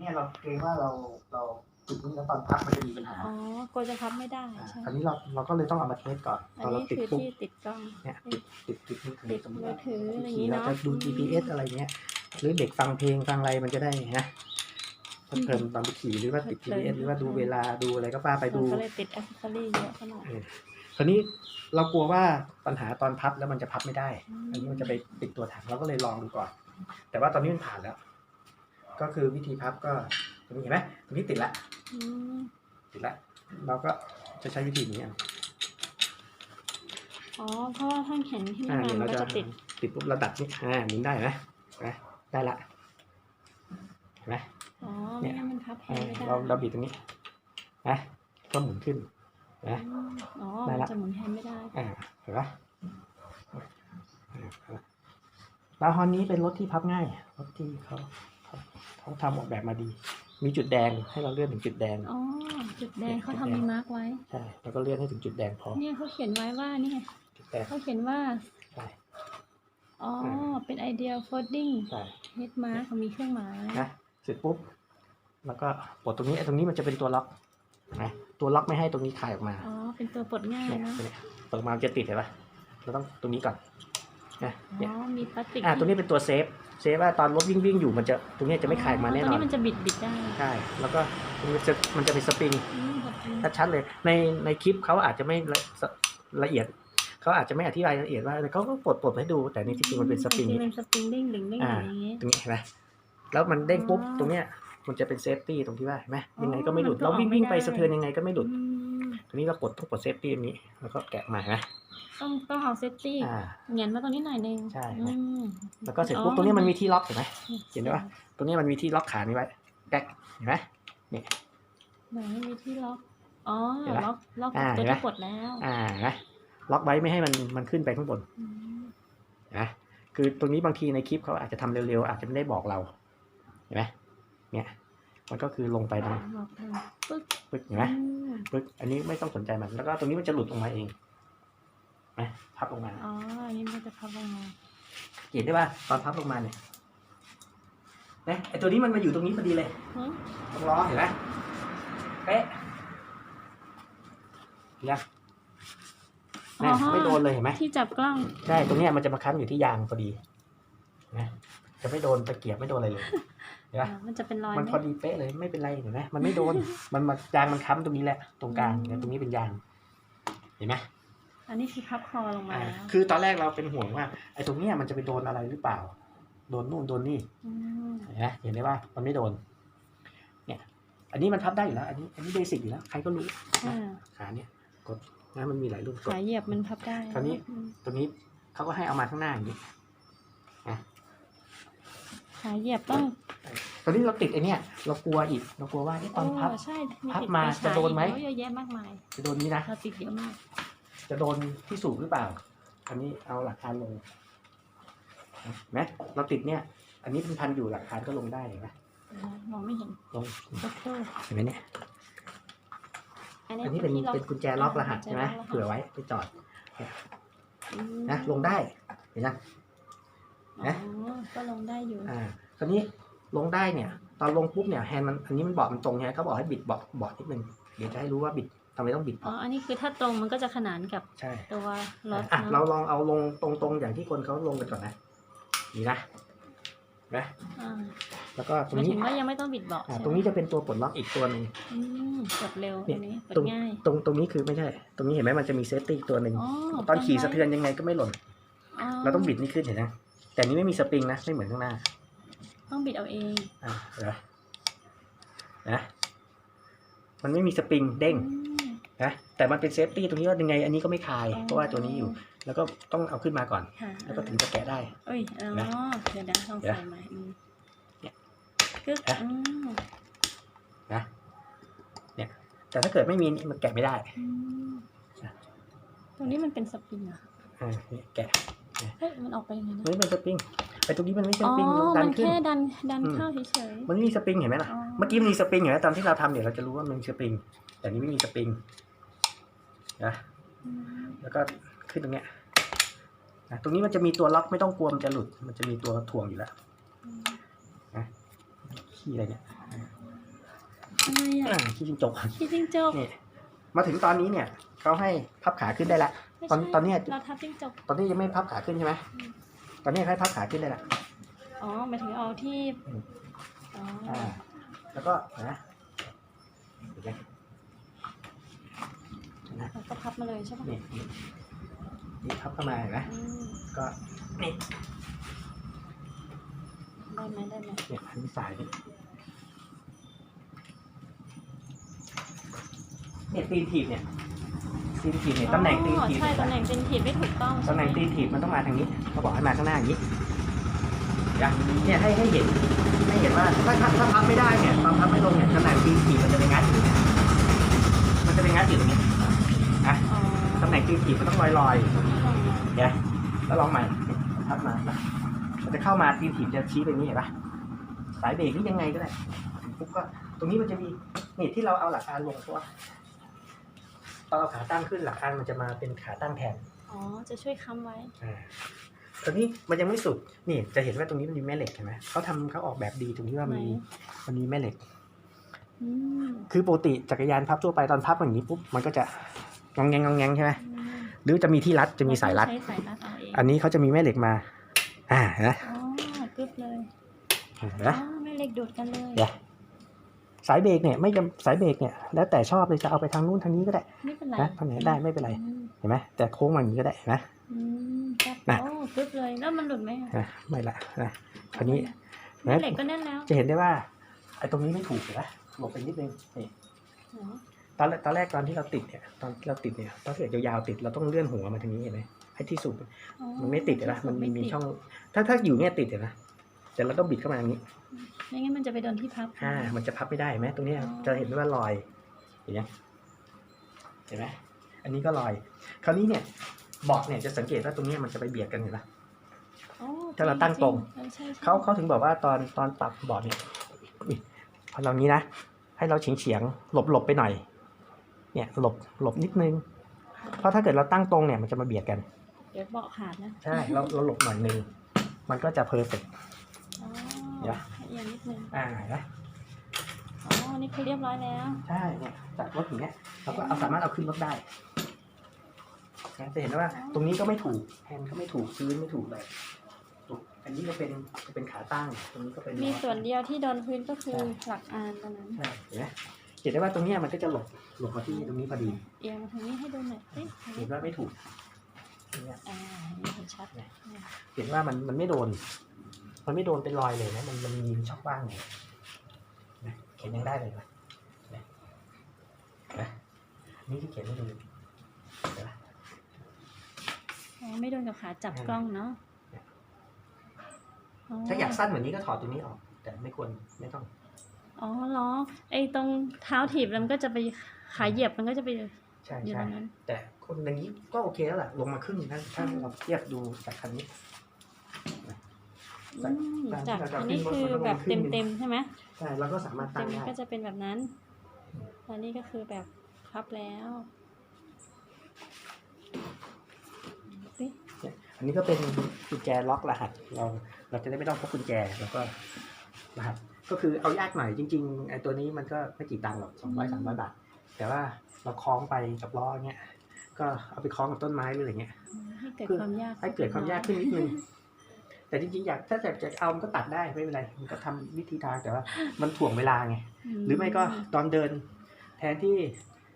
เนี่ยเราเกรงว่าเราเราติดนี้แล้วตอนพับมันจะมีปัญหาอ๋อกลัวจะพับไม่ได้อ่าใช่คราวนี้เราเราก็เลยต้องเอามาเทสก่อนอัตอนนเรานี้ติดคือปุ๊บที่ติดกล้อง เนี่ยติดติดติดมือถือติดสมมติมือว่าถืออะไรอย่างขี่นี้เราเนาะจะดู GPS อะไรเงี้ย หรือเด็กฟังเพลงฟังอะไรมันจะได้นะเพลิดเพลินตอนไปขี่หรือว่าติด GPS หรือว่าดูเวลาดูอะไรก็ว่าไปเราดูก็เลยติดอัซเซอรี่เยอะขนาดเออคราวนี้เรากลัวว่าปัญหาตอนพับแล้วมันจะพับไม่ได้ อันนี้มันจะไปปิดตัวถังเราก็เลยลองดูก่อน แต่ว่าตอนนี้มันผ่านแล้ว ก็คือวิธีพับก็ตรงนี้เห็นไหมตรงนี้ติดละอืมติดละเราก็จะใช้วิธีนี้เอาอ๋อเพราะว่าถ้าเห็นที่อ่านี่มาเดี๋ยวมันเราก็จะจะติดติดปุ๊บเราดัดนี่อ่าหมุนได้ไหมเห็นไหมได้ละเห็นไหม อ๋อไม่งั้นมันพับแทอ่านไม่ได้เราเราบิดตรงนี้นะก็หมุนขึ้น นะอืมอ๋อได้มันละจะหมุนแทนไม่ได้อ่าเห็นปะอ่าแล้วฮอนนี้เป็นรถที่พับง่ายรถที่เขา เขาเขาทำออกแบบมาดี มีจุดแดงให้เราเลื่อนถึงจุดแดง อ๋อ จุดแดงเขาทำมีมาร์กไว้ ใช่แล้วก็เลื่อนให้ถึงจุดแดงพอ เนี่ยเขาเขียนไว้ว่านี่ไงจุดแดงเขาเขียนว่า ใช่ อ๋ออ่าเป็นไอเดียโฟลดิ้งใช่เฮดมาร์กมีเครื่องหมายนะ เสร็จปุ๊บ แล้วก็ปลดตรงนี้ไอ้ตรงนี้มันจะเป็นตัวล็อกนะตัวล็อกไม่ให้ตรงนี้คลายออกมา อ๋อ เป็นตัวปลดง่ายเนี่ยนะตัวเนี้ยเปิดออกมามันจะติดเห็นปะเราต้องตรงนี้ก่อน นะอ๋เนี่ยอมีพลาสติกอ่าตัวนี้เป็นตัวเซฟ เซฟว่าตอนรถวิ่งวิ่งอยู่มันจะตรงนี้จะไม่คลายออกมาแน่นตัวอน นี้มันจะบิดบิดได้ใช่ แล้วก็มันจะมันจะเป็นสปริง อืมขอบคุณชัดๆเลยในในคลิปเขาอาจจะไม่ละละเอียด เขาอาจจะไม่อธิบายละเอียดว่าแต่เขาก็ปลดปลดให้ดูแต่นี่จริงๆมันเป็นสปริงจนี่งๆเป็นสปริงเด้งดึงเด้งอ่าอย่างนี้ตรงนี้เห็นไหมแล้วมันเด้งปุ๊บอ๋อตรงเนี้ยมันจะเป็นเซฟตี้ตรงที่ว่าเห็นไหมยังไงอ๋อก็ไม่หลุดมันก็เราวิ่งวิ่งไปออกไม่ได้สะเทือนยังไงก็ไม่หลุดอืม ตรงนี้เรากดต้องกดเซฟตี้ตรงนี้แล้วก็แกะมาเห็นไหม ต้องต้องเอาเซฟตี้อ่าเหงียนมาตรงนี้หน่อยนึงใช่อืมแล้วก็เสร็จปุ๊บอ๋อตรงนี้มันมีที่ล็อกเห็นไหม เห็นได้ปะตรงนี้มันมีที่ล็อกขานี้ไว้แกะเห็นไหม ไหนมีที่ล็อกอ๋อเห็นไหมล็อกล็อกอ่าตัวเห็นไหมที่ปลดแล้วอ่าเห็นไหมล็อกไว้ไม่ให้มันมันขึ้นไปข้างบนอืมนะคือตรงนี้บางทีในคลิปเขาอาจจะทำเร็วๆอาจจะไม่ได้บอกเราเห็นไหมเนี่ยมันก็คือลงไปตรงล็อกทางปึ๊กปึ๊กเห็นไหมอืมปึ๊กอันนี้ไม่ต้องสนใจมันแล้วก็ตรงนี้มันจะหลุดลงมาเอง นะพับลงมาอ๋ออันนี้มันจะพับลงมาเห็นได้ป่ะตอนพับลงมาเนี่ยนะไอตัวนี้มันมาอยู่ตรงนี้พอดีเลยหึตรงล้อเห็นไหมเป๊ะเห็นยังเนี่ยไม่โดนเลยเห็นไหมที่จับกล้อง ใช่ ตรงเนี้ยมันจะมาค้ำอยู่ที่ยางพอดีนะจะไม่โดนตะเกียบไม่โดนอะไรเลยเห็นปะอ่ามันจะเป็นรอยมันไหมพอดีเป๊ะเลยไม่เป็นไรเห็นไหมมันไม่โดน มันมายางมันค้ำตรงนี้แหละ ตรงกลางเนี่ยตรงนี้เป็นยาง เห็นไหม อันนี้คือพับคอลงมาอ่าแล้วคือตอนแรกเราเป็นห่วงว่าไอ้ตรงเนี้ยมันจะไปโดนอะไรหรือเปล่า โดนนู่นโดนนี่มเห็นไหมเห็นได้ว่ามันไม่โดน เนี่ย อันนี้มันพับได้อยู่แล้ว อันนี้ อันนี้เบสิกอยู่แล้ว ใครก็รู้ อ่าขาเนี่ยกดนะมันมีหลายรูปกด ขาเหยียบมันพับได้คราวนี้ อืมตรงนี้เขาก็ให้เอามาข้างหน้าอย่างนี้ ขาเหยียบต้องตอนนี้เราติดไอ้เนี่ย เรากลัวอีก เรากลัวว่าไอ้ตอนพับ โใช่พับติดมาไฟฉยจะโดนไหมอีกเยอะแยะมากมาย จะโดนนี้นะ เราติดเยอะมาก จะโดนที่สูบหรือเปล่า อันนี้เอาหลักฐานลงเห็นไหมเราติดเนี่ย อันนี้เป็นพันอยู่หลักฐานก็ลงได้เห็นไหมมองไม่เห็นลงโอเคเห็นไหมเนี่ยอันนี้อันนี้เป็นที่ล็อกเป็นกุญแจล็อกรหัสใช่ไหมกุญแจล็อกรหัสเผื่อไว้ไปจอดอืมนะลงได้เห็นยังอ๋อก็ลงได้อยู่อ่าคราวนี้ลงได้เนี่ย ตอนลงปุ๊บเนี่ยแฮนด์มันอันนี้มันเบาะมันตรงใช่ไหมเขาบอกให้บิดเบาะเบาะนิดนึงเดี๋ยวจะให้รู้ว่าบิดทำไมต้องบิดอ๋อเบาะอันนี้คือถ้าตรงมันก็จะขนานกับใช่ตัวรถอะเนเราอะลองเอาลงตรงๆอย่างที่คนเขาลงกันก่อนนะนี่นะนะอ่าแล้วก็ตรหมางยนี้ถึงว่ายังไม่ต้องบิดเบาะอ่าใช่ไหมตรงนี้จะเป็นตัวปลดล็อกอีกตัวหนึ่ง อืมกดเร็วเนี่ยอันนี้กตรดงง่าย ตรงตรงนี้คือไม่ใช่ ตรงนี้เห็นไหมมันจะมีเซฟตี้อีกตัวหนึ่งอ๋อตอนขี่ตั้สะไว้เทือนยังไงก็ไม่หล่น เราต้องบิดนี่ขึ้นเห็นไหมแต่นี้ไม่มีสปริงนะไม่เหมือนข้างหน้าต้องบิดเอาเองอ่าเห็นไหมนะมันไม่มีสปริงเด้ง อืม นะแต่มันเป็นเซฟตี้ตรงนี้ว่ายังไง อันนี้ก็ไม่คลายอ๋อ เพราะว่าตัวนี้อยู่ แล้วก็ต้องเอาขึ้นมาก่อน ค่ะแล้วก็ถึงจะแกะได้ เอ้ยอ๋อนะเดี๋ยวนะลองเดี๋ยวใส่ใหม่อืมเนี่ยกึ๊กนะ อืมนะเนี่ยแต่ถ้าเกิดไม่มีนี่มันแกะไม่ได้ อืมตรงนี้มันเป็นสปริงเหรอะอ่าเนี่ยแกะเฮ้ยมันออกไปยังไงนะ มันไม่เป็นสปริงไอ้ตรงนี้มันไม่ใช่อ๋สอปริงดัมันนขึ้น แค่ดันดันอืม เข้าเฉยมันไม่มีสปริงเห็นไหมล่ะอ๋อเมื่อกี้มันมีสปริงเห็นไหมตอนที่เราทำเนี่ยเราจะรู้ว่ามันมีสปริง แต่นี้ไม่มีสปริง นะๆอืมแล้วก็ขึ้นตรงเนี้ยนะตรงนี้มันจะมีตัวล็อกไม่ต้องกลัวมันจะหลุด มันจะมีตัวถ่วงอยู่แล้วอืมขี้อะไรเนี่ยอะไรอะอ่าขี้จิงจกขี้จิ้งจกนี่มาถึงตอนนี้เนี่ยเขาให้พับขาขึ้นได้ละไม่ตอนใช่ตอนเนี้ยเราทับจิ้งจกตอนนี้ยังไม่พับขาขึ้นใช่ไหมอืมตอนนี้ให้พับขาขึ้นได้ละอ๋อหมายถึงเอาที่อืมอ๋ออ่าแล้วก็นะเห็นไหมนะ แล้ว ก็พับมาเลยใช่ปะนี่นี่นี่พับเข้ามาเห็นไหมอืมก็นี่ได้ไหมได้ไหมเนี่ยอันนี้สายนี่เนี่ยตีนถีบเนี่ยตีนถีบเนี่ยตำแหน่งตีนอ๋อถีบใช่เห็นไหมตำแหน่งตีนถีบไม่ถูกต้องตำแหน่งตีนถีบมันต้องมาทางนี้เขาบอกให้มาข้างหน้าอย่างนี้อย่างเนี่ยให้ให้เห็นให้เห็นว่าถ้าถ้าถ้าพับไม่ได้เนี่ยตอนพับไม่ลงเนี่ยตำแหน่งตีนถีบมันจะไปงัดอยู่เนี่ยมันจะไปงัดอยู่ตรงนี้ นะอ๋อตำแหน่งตีนถีบมันต้องลอยลอยตรงนี้ลงมาๆเนี่ยแล้วลองใหม่พับมานะมันจะเข้ามาตีนถีบจะชี้ไปนี้เห็นปะสายเบรกนี่ยังไงก็ได้ปุ๊บก็ ตรงนี้มันจะมีนี่ที่เราเอาหลักอานลงเพราะว่าตอนเอาขาตั้งขึ้นหลักอานมันจะมาเป็นขาตั้งแทน อ๋อ จะช่วยค้ำไว้อ่าตอนนี้มันยังไม่สุด นี่จะเห็นว่าตรงนี้มันมีแม่เหล็กเห็นไหมเขาทำเขาออกแบบดีตรงที่ว่ามันมีไหนมันมีแม่เหล็กอืมคือปกติจักรยานพับทั่วไปตอนพับอย่างนี้ปุ๊บมันก็จะ งองแงงงองแงงใช่ไหมอืมหรือจะมีที่รัดจะมีสายรัด ใช้สายรัดเอาเองอันนี้เขาจะมีแม่เหล็กมา อ่าเห็นไหมอ๋อกึบเลยเห็นอ๋ไหมอไม่เหล็กดูดกันเลยเดี๋ยว สายเบรกเนี่ยไม่จำสายเบรกเนี่ยแล้วแต่ชอบเลยจะเอาไปทางนู้นทางนี้ก็ได้ไม่เป็นไรนะทางไหนได้ไม่เป็นไรอืมเห็นไหมแต่โค้งมาอย่างนี้ก็ได้เห็นไหมอืมครับน่ะโอ้กึบเลยแล้วมันหลุดไหมอะอะไม่ละนะคราวนี้แม่เหล็กก็แน่นแล้วจะเห็นได้ว่าไอ้ตรงนี้ไม่ถูกเห็นไหมหลบไปนิดนึงนี่ อ๋อ ตอนแรกตอนแรกตอนที่เราติดเนี่ยตอนที่เราติดเนี่ยตอนที่เรายาวๆติดเราต้องเลื่อนหัวมาทางนี้เห็นไหมให้ที่สุดอ๋อมันไม่ติดเห็นไหมมันมีไมีช่อง ถ้าถ้าอยู่เนี่ยติดเห็นไหมแต่เราต้องบิดเข้ามาทางนี้ไม่งั้นมันจะไปโดนที่พับอ่ามันจะพับไม่ได้เห็นไหมตรงเนี้ยอ๋อจะเห็นได้ว่าลอยเห็นไหมเห็นไหมอันนี้ก็ลอย คราวนี้เนี่ยเบาะเนี่ยจะสังเกตว่าตรงเนี้ยมันจะไปเบียดกันเห็นไหมอ๋อถ้าเราตั้งตรงเออใช่ใช่เขาเขาถึงบอกว่าตอนตอนปรับเบาะเนี่ยอุ๊ยพอเรานี้นะให้เราเฉียงเฉียงๆหลบหลบไปหน่อย เนี่ยหลบหลบนิดนึง เพราะถ้าเกิดเราตั้งตรงเนี่ยมันจะมาเบียดกัน เดี๋ยวเบาะขาดนะใช่เราเราหลบหน่อยนึงมันก็จะเพอร์เฟกอ๋อเดี๋ยวอย่างนิดนึงอ่าเห็นไหมอ๋อนี่คือเรียบร้อยแล้ว ใช่เนี่ยจากรถอย่างเงี้ยเราก็เอาสามารถเอาขึ้นรถได้นะจะเห็นว่า ตรงนี้ก็ไม่ถูกแฮนด์ก็ไม่ถูกพื้นไม่ถูกเลยถูกอันนี้ก็เป็นจะเป็นขาตั้งตรงนี้ก็เป็นมีส่วนเดียวที่โดนพื้นก็คือหลักอานตอนนั้น ใช่เห็นไหม เห็นได้ว่าตรงเนี้ยมันก็จะหลบหลบมาที่ตรงนี้พอดีเอียงมาทางนี้ให้ดูหน่อยสิทางเห็นี้นว่าไม่ถูกเนี่ยอ่านี่เห็นชัดเลยเห็นว่ามันมันไม่โดน มันไม่โดนเป็นรอยเลยนะ มันมันมีช่องว่างเลยนะเขียนยังได้เลยนะนะนะนี่ที่เขียนให้ดูเห็นปะอ๋อไม่โดนกับขาจับกล้องเนาะอ๋อถ้าอยากสั้นเหมือนนี้ก็ถอดตรงนี้ออก แต่ไม่ควรไม่ต้อง อ๋อเหรอ ไอ้ตรงเท้าถีบแล้วมันก็จะไปขาเหยียบมันก็จะไป ใช่อยู่ใช่ตรงนั้น แต่คนอย่างนี้ก็โอเคแล้วแหละลงมาครึ่งถ้าถ้าเราเทียบดูจากคันนี้ อืมตามที่จากเราจะอันนี้ขึ้นรถคือมันต้องแบบขึ้เต็นมเต็มๆใช่ไหมใช่เราก็สามารถเต็ตั้มงได้ก็จะเป็นแบบนั้นอันนี้ก็คือแบบพับแล้วสิเนี่ยอันนี้ก็เป็นกุญแจล็อกรหัส เราเราจะได้ไม่ต้องพกกุญแจแล้วก็รหัส ก็คือเอายากหน่อยจริงๆไอ้ตัวนี้มันก็ไม่กี่ตังค์หรอกสองร้อยสามร้อยบาท แต่ว่าเราคล้องไปกับล้อเงี้ยก็เอาไปคล้องกับต้นไม้หรืออะไรเงี้ยให้เกิดคือความยากให้เกิดความยากขึ้นนิดนึงแต่จริงๆอยากถ้าจะจะเอามันก็ตัดได้ไม่เป็นไรมันก็ทำวิธีทางแต่ว่ามันถ่วงเวลาไงหรือไม่ก็ตอนเดิน แทนที่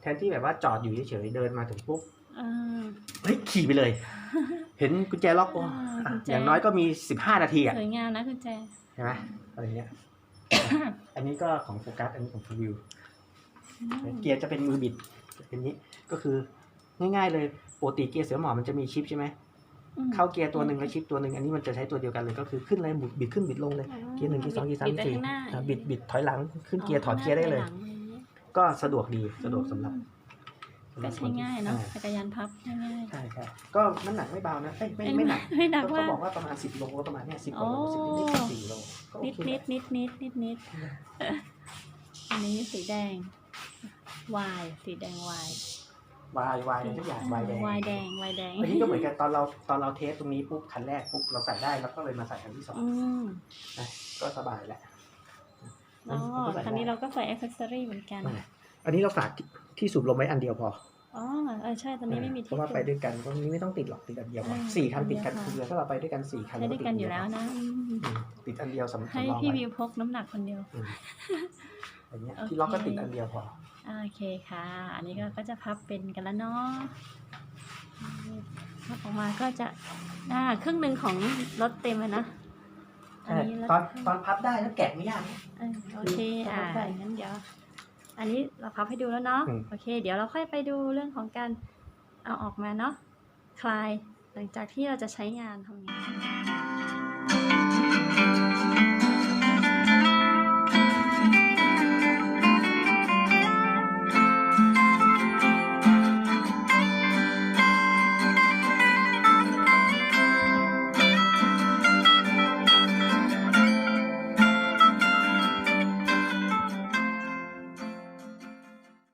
แทนที่แบบว่าจอดอยู่เฉยๆเดินมาถึงปุ๊บอ่าเฮ้ยขี่ไปเลย เห็นกุญแจล็อกโอ้อ่าอะกุญแจอย่างน้อยก็มีสิบห้านาทีอะสวยงามนะคุณแจใช่ไหมอะไรเงี้ย อันนี้ก็ของโฟกัสอันนี้ของฟูวิวเกียร์จะเป็นมือบิดเป็นนี้ก็คือง่ายๆเลยปกติเกียร์เสือหมอบมันจะมีชิปใช่ไหมอืมเข้าเกียร์ตัวหนึ่งแล้วชิปตัวหนึ่งอันนี้มันจะใช้ตัวเดียวกันเลยก็คือขึ้นเลยบิดบิดขึ้นบิดลงเลยเกียร์หนึ่งเกียร์สองเกียร์สามบิดเกียร์ไปสี่ข้างหน้าอะบิดบิดถอยหลังขึ้นเกียร์ถอดเกียร์ได้เลยหน้าถอหงอะไรอย่างเงี้ยก็สะดวกดีสะดวกสำหรับ ก็ใช้ง่ายเนาะอ่จักรยานพับง่ายใช่ใช่ก็น้ำหนักไม่เบานะเอ้ยๆไม่ไม่หนักไม่หนักเขาว่าบอกว่าประมาณสิบโลประมาณเนี้ยสิบโลโอ้สิบนิดๆสี่โลก็โอนิดเคนิดนิดนิดนิดนิดอันนี้สีแดงวายสีแดงวายวายวายทุกอย่างวายแดงวายแดงวายแดงอันนี้ก็เหมือนกันตอนเราตอนเราเทสตรงนี้ปุ๊บคันแรกปุ๊บเราใส่ได้แล้วก็เลยมาใส่คันที่สองอืมนะก็สบายแหละอ๋อมันก็ใส่คันนี้ได้เราก็ใส่อ c เซสซอรี่เหมือนกันนั่นแหละ อันนี้เราฝากที่ที่สูบลมไว้อันเดียวพออ๋อเออใช่ตอนนี้ไม่มีเพที่ราะว่าสูบไปด้วยกันก็นี้ไม่ต้องติดหรอกติดอันเดียวพอเออสี่คันติดกันอันเดียวพอคือถ้าเราไปด้วยกันสี่คันใช้เราด้วยติดกันอยู่แล้วนะอืมอืมติดอันเดียวสำให้สำรองพี่ไว้วิวพกน้ำหนักคนเดียว อืมอย่างเงี้ยโอเคที่ล็อกก็ติดอันเดียวพอ อ่าโอเคค่ะ อันนี้ก็ก็จะพับเป็นกันแล้วเนาะพับออกมาก็จะอ่าครึ่งหนึ่งของรถเต็มเลยนะอันนี้รถตอนตอนพับได้แล้วแกะไม่ยากนะเออโอเค อ่าพับได้งั้นเดี๋ยว อันนี้เราพับให้ดูแล้วเนาะอืม โอเค เดี๋ยวเราค่อยไปดูเรื่องของการเอาออกมาเนาะคลายหลังจากที่เราจะใช้งานทำงาน